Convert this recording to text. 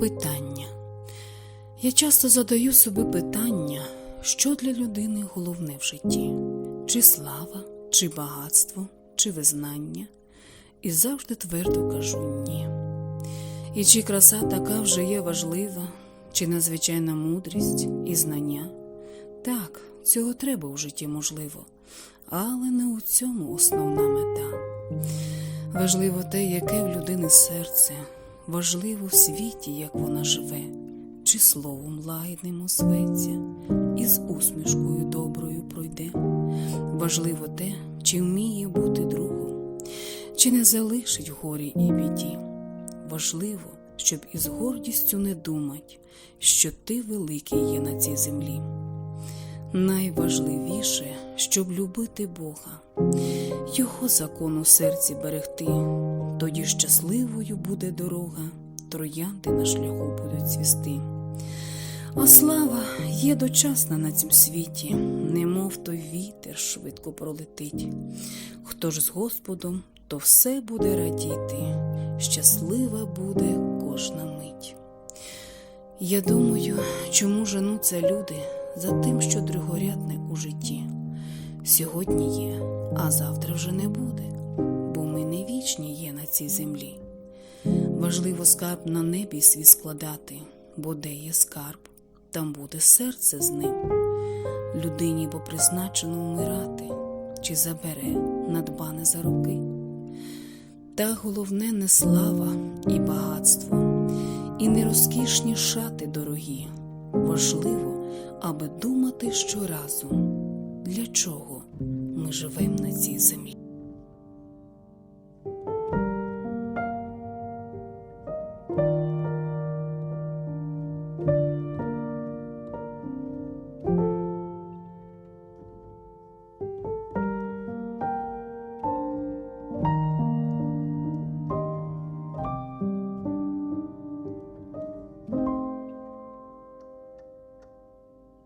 Питання. Я часто задаю собі питання, що для людини головне в житті: чи слава, чи багатство, чи визнання, і завжди твердо кажу ні. І чи краса така вже є важлива, чи надзвичайна мудрість і знання? Так, цього треба в житті можливо, але не у цьому основна мета. Важливо те, яке в людини серце, важливо в світі, як вона живе, чи словом лагідним осветься, і з усмішкою доброю пройде. Важливо те, чи вміє бути другом, чи не залишить горі і біді. Важливо, щоб із гордістю не думать, що ти великий є на цій землі. Найважливіше, щоб любити Бога, Його закон у серці берегти, тоді щасливою буде дорога, троянди на шляху будуть цвісти. А слава є дочасна на цім світі, немов той вітер швидко пролетить. Хто ж з Господом, то все буде радіти, щаслива буде кожна мить. Я думаю, чому женуться люди за тим, що другорядне у житті. Сьогодні є, а завтра вже не буде, цій землі. Важливо скарб на небі свій складати, бо де є скарб, там буде серце з ним. Людині бо призначено вмирати, чи забере надбане за роки. Та головне не слава і багатство, і не розкішні шати дорогі. Важливо, аби думати щоразу, для чого ми живемо на цій землі.